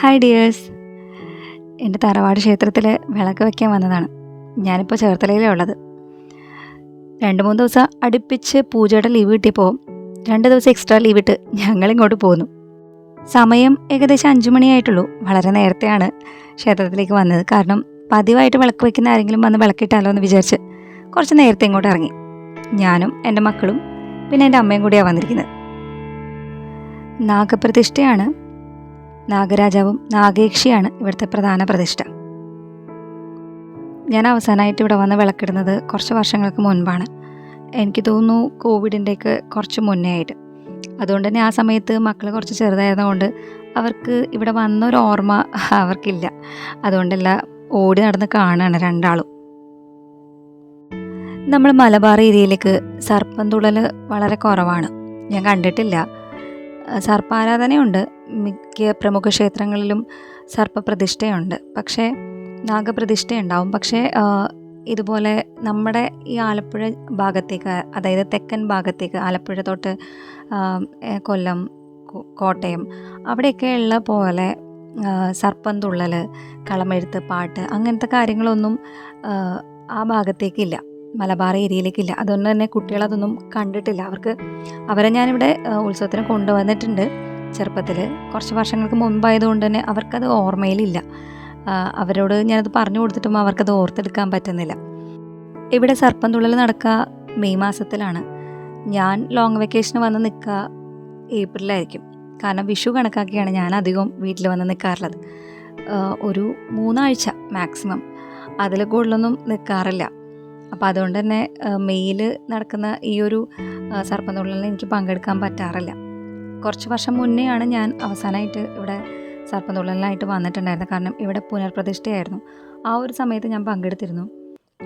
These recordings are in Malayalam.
ഹായ് ഡിയേഴ്സ് എന്റെ തറവാട് ക്ഷേത്രത്തിൽ വിളക്ക് വയ്ക്കാൻ വന്നതാണ്. ഞാനിപ്പോൾ ചേർത്തലയിലേ ഉള്ളത്. രണ്ട് മൂന്ന് ദിവസം അടുപ്പിച്ച് പൂജയുടെ ലീവ് കിട്ടിയപ്പോൾ രണ്ട് ദിവസം എക്സ്ട്രാ ലീവ് ഇട്ട് ഞങ്ങളിങ്ങോട്ട് പോന്നു. സമയം ഏകദേശം അഞ്ചു മണിയായിട്ടുള്ളൂ. വളരെ നേരത്തെയാണ് ക്ഷേത്രത്തിലേക്ക് വന്നത്. കാരണം പതിവായിട്ട് വിളക്ക് വയ്ക്കുന്ന ആരെങ്കിലും വന്ന് വിളക്കിട്ടാലോ എന്ന് വിചാരിച്ച് കുറച്ച് നേരത്തെ ഇങ്ങോട്ട് ഇറങ്ങി. ഞാനും എന്റെ മക്കളും പിന്നെ എന്റെ അമ്മയും കൂടിയാണ് വന്നിരിക്കുന്നത്. നാഗപ്രതിഷ്ഠയാണ് നാഗരാജാവും നാഗേക്ഷിയാണ് ഇവിടുത്തെ പ്രധാന പ്രതിഷ്ഠ. ഞാൻ അവസാനമായിട്ട് ഇവിടെ വന്ന് വിളക്കിടുന്നത് കുറച്ച് വർഷങ്ങൾക്ക് മുൻപാണ്. എനിക്ക് തോന്നുന്നു കോവിഡിന്റെയൊക്കെ കുറച്ച് മുന്നേ ആയിട്ട്. അതുകൊണ്ട് തന്നെ ആ സമയത്ത് മക്കൾ കുറച്ച് ചെറുതായതുകൊണ്ട് അവർക്ക് ഇവിടെ വന്നൊരു ഓർമ്മ അവർക്കില്ല. അതുകൊണ്ടല്ല ഓടി നടന്ന് കാണുകയാണ് രണ്ടാളും. നമ്മൾ മലബാർ ഏരിയയിലേക്ക് സർപ്പം തുള്ളൽ വളരെ കുറവാണ്. ഞാൻ കണ്ടിട്ടില്ല. സർപ്പാരാധനയുണ്ട്. മിക്ക പ്രമുഖ ക്ഷേത്രങ്ങളിലും സർപ്പപ്രതിഷ്ഠയുണ്ട്. പക്ഷേ നാഗപ്രതിഷ്ഠയുണ്ടാവും. പക്ഷേ ഇതുപോലെ നമ്മുടെ ഈ ആലപ്പുഴ ഭാഗത്തേക്ക് അതായത് തെക്കൻ ഭാഗത്തേക്ക് ആലപ്പുഴ തൊട്ട് കൊല്ലം കോട്ടയം അവിടെയൊക്കെ ഉള്ള പോലെ സർപ്പം തുള്ളൽ കളമെഴുത്ത് പാട്ട് അങ്ങനത്തെ കാര്യങ്ങളൊന്നും ആ, ഭാഗത്തേക്കില്ല. മലബാർ ഏരിയയിലേക്കില്ല. അതുകൊണ്ട് തന്നെ കുട്ടികളതൊന്നും കണ്ടിട്ടില്ല. അവർക്ക് അവരെ ഞാനിവിടെ ഉത്സവത്തിന് കൊണ്ടുവന്നിട്ടുണ്ട്. ചെറുപ്പത്തിൽ കുറച്ച് വർഷങ്ങൾക്ക് മുമ്പായതുകൊണ്ട് തന്നെ അവർക്കത് ഓർമ്മയിലില്ല. അവരോട് ഞാനത് പറഞ്ഞു കൊടുത്തിട്ടും അവർക്കത് ഓർത്തെടുക്കാൻ പറ്റുന്നില്ല. ഇവിടെ സർപ്പം തുള്ളൽ നടക്കുക മെയ് മാസത്തിലാണ്. ഞാൻ ലോങ് വെക്കേഷന് വന്ന് നിൽക്കുക ഏപ്രിലായിരിക്കും. കാരണം വിഷു കണക്കാക്കിയാണ് ഞാൻ അധികം വീട്ടിൽ വന്ന് നിൽക്കാറുള്ളത്. ഒരു മൂന്നാഴ്ച മാക്സിമം അതിൽ കൂടുതലൊന്നും നിൽക്കാറില്ല. അപ്പോൾ അതുകൊണ്ട് തന്നെ മെയ്യിൽ നടക്കുന്ന ഈ ഒരു സർപ്പം തുള്ളലിൽ എനിക്ക് പങ്കെടുക്കാൻ പറ്റാറില്ല. കുറച്ച് വർഷം മുന്നെയാണ് ഞാൻ അവസാനമായിട്ട് ഇവിടെ സർപ്പന്തുള്ളലിനായിട്ട് വന്നിട്ടുണ്ടായിരുന്നത്. കാരണം ഇവിടെ പുനർപ്രതിഷ്ഠയായിരുന്നു. ആ ഒരു സമയത്ത് ഞാൻ പങ്കെടുത്തിരുന്നു.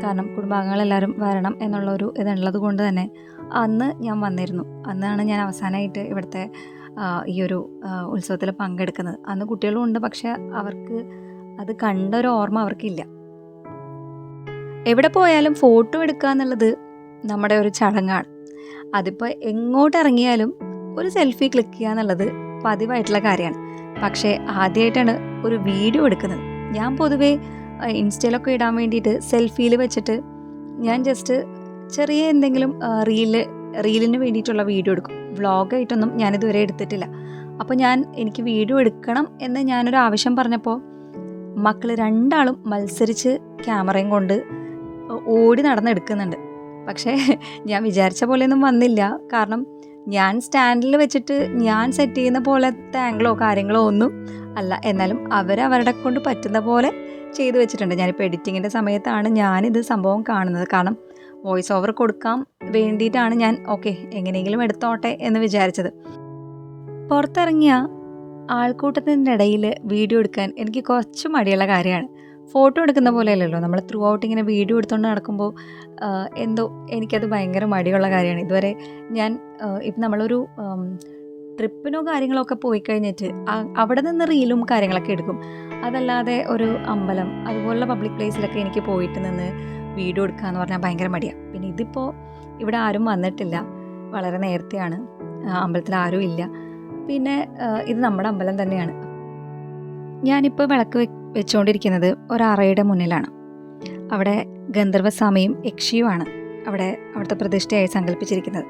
കാരണം കുടുംബാംഗങ്ങളെല്ലാവരും വരണം എന്നുള്ളൊരു ഇതുള്ളത് കൊണ്ട് തന്നെ അന്ന് ഞാൻ വന്നിരുന്നു. അന്നാണ് ഞാൻ അവസാനമായിട്ട് ഇവിടുത്തെ ഈ ഒരു ഉത്സവത്തിൽ പങ്കെടുക്കുന്നത്. അന്ന് കുട്ടികളും ഉണ്ട്. പക്ഷെ അവർക്ക് അത് കണ്ടൊരു ഓർമ്മ അവർക്കില്ല. എവിടെ പോയാലും ഫോട്ടോ എടുക്കുക എന്നുള്ളത് നമ്മുടെ ഒരു ചടങ്ങാണ്. അതിപ്പോൾ എങ്ങോട്ട് ഇറങ്ങിയാലും ഒരു സെൽഫി ക്ലിക്ക് ചെയ്യുക എന്നുള്ളത് പതിവായിട്ടുള്ള കാര്യമാണ്. പക്ഷേ ആദ്യമായിട്ടാണ് ഒരു വീഡിയോ എടുക്കുന്നത്. ഞാൻ പൊതുവേ ഇൻസ്റ്റയിലൊക്കെ ഇടാൻ വേണ്ടിയിട്ട് സെൽഫിയിൽ വെച്ചിട്ട് ഞാൻ ജസ്റ്റ് ചെറിയ എന്തെങ്കിലും റീൽ റീലിന് വേണ്ടിയിട്ടുള്ള വീഡിയോ എടുക്കും. വ്ളോഗായിട്ടൊന്നും ഞാനിതുവരെ എടുത്തിട്ടില്ല. അപ്പോൾ ഞാൻ എനിക്ക് വീഡിയോ എടുക്കണം എന്ന് ഞാനൊരു ആവശ്യം പറഞ്ഞപ്പോൾ മക്കൾ രണ്ടാളും മത്സരിച്ച് ക്യാമറയും കൊണ്ട് ഓടി നടന്ന് എടുക്കുന്നുണ്ട് പക്ഷേ ഞാൻ വിചാരിച്ച പോലെയൊന്നും വന്നില്ല. കാരണം ഞാൻ സ്റ്റാൻഡിൽ വെച്ചിട്ട് ഞാൻ സെറ്റ് ചെയ്യുന്ന പോലത്തെ ആംഗിളോ കാര്യങ്ങളോ ഒന്നും അല്ല. എന്നാലും അവർ അവരുടെ കൊണ്ട് പറ്റുന്ന പോലെ ചെയ്തു വെച്ചിട്ടുണ്ട്. ഞാനിപ്പോൾ എഡിറ്റിങ്ങിന്റെ സമയത്താണ് ഞാനിത് സംഭവം കാണുന്നത്. കാരണം വോയിസ് ഓവർ കൊടുക്കാൻ വേണ്ടിയിട്ടാണ് ഞാൻ ഓക്കെ എങ്ങനെയെങ്കിലും എടുത്തോട്ടെ എന്ന് വിചാരിച്ചത്. പുറത്തിറങ്ങിയ ആൾക്കൂട്ടത്തിന്റെ ഇടയിൽ വീഡിയോ എടുക്കാൻ എനിക്ക് കുറച്ച് മടിയുള്ള കാര്യമാണ്. ഫോട്ടോ എടുക്കുന്ന പോലെയല്ലല്ലോ. നമ്മൾ ത്രൂ ഔട്ട് ഇങ്ങനെ വീഡിയോ എടുത്തുകൊണ്ട് നടക്കുമ്പോൾ എന്തോ എനിക്കത് ഭയങ്കര മടിയുള്ള കാര്യമാണ്. ഇതുവരെ ഞാൻ ഇപ്പം നമ്മളൊരു ട്രിപ്പിനോ കാര്യങ്ങളോ ഒക്കെ പോയി കഴിഞ്ഞിട്ട് അവിടെ നിന്ന് റീലും കാര്യങ്ങളൊക്കെ എടുക്കും. അതല്ലാതെ ഒരു അമ്പലം അതുപോലുള്ള പബ്ലിക് പ്ലേസിലൊക്കെ എനിക്ക് പോയിട്ട് നിന്ന് വീഡിയോ എടുക്കുക എന്ന് പറഞ്ഞാൽ ഭയങ്കര മടിയാണ് പിന്നെ ഇതിപ്പോൾ ഇവിടെ ആരും വന്നിട്ടില്ല. വളരെ നേരത്തെയാണ്. അമ്പലത്തിൽ ആരും ഇല്ല. പിന്നെ ഇത് നമ്മുടെ അമ്പലം തന്നെയാണ്. ഞാനിപ്പോൾ വിളക്ക് വെച്ചുകൊണ്ടിരിക്കുന്നത് ഒരറയുടെ മുന്നിലാണ്. അവിടെ ഗന്ധർവസ്വാമിയും യക്ഷിയുമാണ് അവിടെ അവിടുത്തെ പ്രതിഷ്ഠയായി സങ്കല്പിച്ചിരിക്കുന്നത്.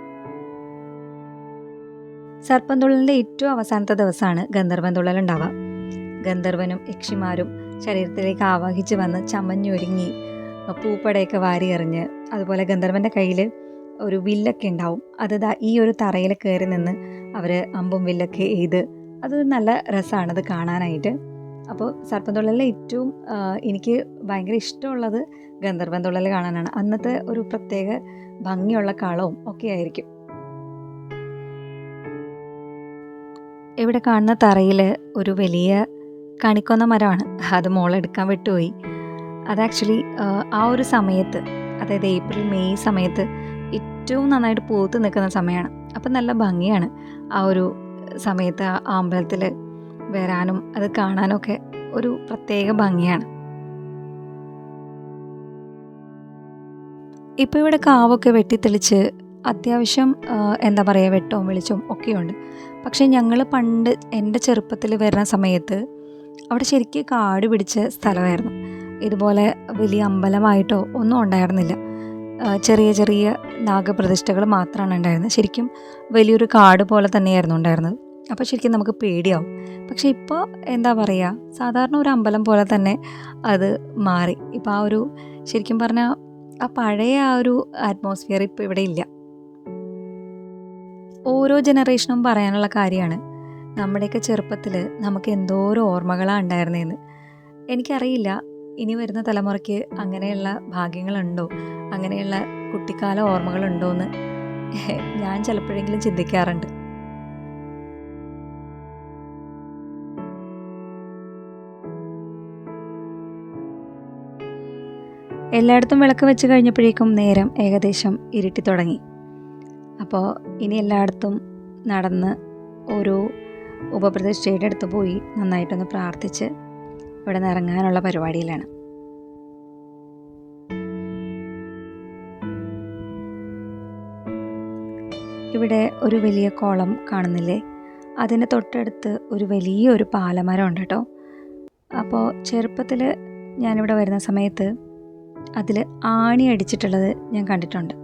സർപ്പം തുള്ളലിന്റെ ഏറ്റവും അവസാനത്തെ ദിവസമാണ് ഗന്ധർവൻ തുള്ളൽ ഉണ്ടാവുക ഗന്ധർവനും യക്ഷിമാരും ശരീരത്തിലേക്ക് ആവാഹിച്ച് വന്ന് ചമഞ്ഞൊരുങ്ങി പൂപ്പടയൊക്കെ വാരി എറിഞ്ഞ് അതുപോലെ ഗന്ധർവന്റെ കയ്യിൽ ഒരു വില്ലൊക്കെ ഉണ്ടാവും. അത് ഈ ഒരു തറയിൽ കയറി നിന്ന് അവർ അമ്പും വില്ലൊക്കെ എയ്ത് അത് നല്ല രസമാണ് അത് കാണാനായിട്ട്. അപ്പോൾ സർപ്പം തുള്ളലിൽ ഏറ്റവും എനിക്ക് ഭയങ്കര ഇഷ്ടമുള്ളത് ഗന്ധർവൻ തുള്ളൽ കാണാനാണ്. അന്നത്തെ ഒരു പ്രത്യേക ഭംഗിയുള്ള കളവും ഒക്കെ ആയിരിക്കും. ഇവിടെ കാണുന്ന തറയിൽ ഒരു വലിയ കണിക്കൊന്ന മരമാണ്. അത് മോളെടുക്കാൻ വിട്ടുപോയി. അത് ആക്ച്വലി ആ ഒരു സമയത്ത് അതായത് ഏപ്രിൽ മെയ് സമയത്ത് ഏറ്റവും നന്നായിട്ട് പൂത്ത് നിൽക്കുന്ന സമയമാണ്. അപ്പം നല്ല ഭംഗിയാണ് ആ ഒരു സമയത്ത് ആ അമ്പലത്തിൽ വരാനും അത് കാണാനും ഒക്കെ ഒരു പ്രത്യേക ഭംഗിയാണ്. ഇപ്പോൾ ഇവിടെ കാവൊക്കെ വെട്ടിത്തെളിച്ച് അത്യാവശ്യം എന്താ പറയുക വെട്ടവും വെളിച്ചവും ഒക്കെയുണ്ട്. പക്ഷേ ഞങ്ങൾ പണ്ട് എന്റെ ചെറുപ്പത്തിൽ വരുന്ന സമയത്ത് അവിടെ ശരിക്കും കാട് പിടിച്ച സ്ഥലമായിരുന്നു. ഇതുപോലെ വലിയ അമ്പലമായിട്ടോ ഒന്നും ഉണ്ടായിരുന്നില്ല. ചെറിയ ചെറിയ നാഗപ്രതിഷ്ഠകൾ മാത്രമാണ് ഉണ്ടായിരുന്നത്. ശരിക്കും വലിയൊരു കാട് പോലെ തന്നെയായിരുന്നു ഉണ്ടായിരുന്നത്. അപ്പോൾ ശരിക്കും നമുക്ക് പേടിയാവും. പക്ഷേ ഇപ്പോൾ എന്താ പറയുക സാധാരണ ഒരു അമ്പലം പോലെ തന്നെ അത് മാറി. ഇപ്പോൾ ആ ഒരു ശരിക്കും പറഞ്ഞാൽ ആ പഴയ ആ ഒരു അറ്റ്മോസ്ഫിയർ ഇപ്പോൾ ഇവിടെ ഇല്ല. ഓരോ ജനറേഷനും പറയാനുള്ള കാര്യമാണ്. നമ്മുടെയൊക്കെ ചെറുപ്പത്തിൽ നമുക്ക് എന്തോരം ഓർമ്മകളാണ് ഉണ്ടായിരുന്നതെന്ന് എനിക്കറിയില്ല ഇനി വരുന്ന തലമുറയ്ക്ക് അങ്ങനെയുള്ള ഭാഗ്യങ്ങളുണ്ടോ? അങ്ങനെയുള്ള കുട്ടിക്കാല ഓർമ്മകളുണ്ടോ എന്ന് ഞാൻ ചിലപ്പോഴെങ്കിലും ചിന്തിക്കാറുണ്ട്. എല്ലായിടത്തും വിളക്ക് വെച്ച് കഴിഞ്ഞപ്പോഴേക്കും നേരം ഏകദേശം ഇരുട്ടി തുടങ്ങി. അപ്പോൾ ഇനി എല്ലായിടത്തും നടന്ന് ഓരോ ഉപപ്രതിഷ്ഠയുടെ അടുത്ത് പോയി നന്നായിട്ടൊന്ന് പ്രാർത്ഥിച്ച് ഇവിടെ നിന്ന് ഇറങ്ങാനുള്ള പരിപാടിയിലാണ്. ഇവിടെ ഒരു വലിയ കോളം കാണുന്നില്ലേ? അതിന് തൊട്ടടുത്ത് ഒരു വലിയൊരു പാലമരം ഉണ്ട് കേട്ടോ. അപ്പോൾ ചെറുപ്പത്തിൽ ഞാനിവിടെ വരുന്ന സമയത്ത് അതിൽ ആണി അടിച്ചിട്ടുള്ളത് ഞാൻ കണ്ടിട്ടുണ്ട്.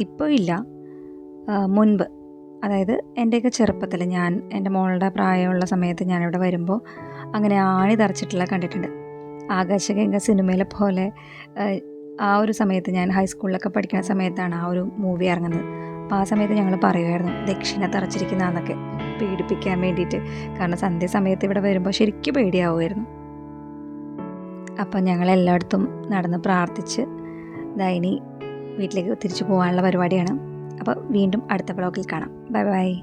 ഇപ്പോൾ ഇല്ല. മുൻപ്. അതായത് എന്റെയൊക്കെ ചെറുപ്പത്തിൽ ഞാൻ എന്റെ മോളുടെ പ്രായമുള്ള സമയത്ത് ഞാനിവിടെ വരുമ്പോൾ അങ്ങനെ ആണി തറച്ചിട്ടുള്ള കണ്ടിട്ടുണ്ട്. ആകാശഗംഗ സിനിമയിലെ പോലെ ആ, ഒരു സമയത്ത് ഞാൻ ഹൈസ്കൂളിലൊക്കെ പഠിക്കുന്ന സമയത്താണ് ആ ഒരു മൂവി ഇറങ്ങുന്നത്. അപ്പോൾ ആ സമയത്ത് ഞങ്ങൾ പറയുമായിരുന്നു ദക്ഷിണ തറച്ചിരിക്കുന്നതെന്നൊക്കെ പേടിപ്പിക്കാൻ വേണ്ടിയിട്ട്. കാരണം സന്ധ്യ സമയത്ത് ഇവിടെ വരുമ്പോൾ ശരിക്കും പേടിയാവുമായിരുന്നു. അപ്പം ഞങ്ങൾ എല്ലായിടത്തും നടന്ന് പ്രാർത്ഥിച്ച് ഇനി വീട്ടിലേക്ക് തിരിച്ചു പോകാനുള്ള പരിപാടിയാണ്. അപ്പോൾ വീണ്ടും അടുത്ത ബ്ലോഗിൽ കാണാം. Bye bye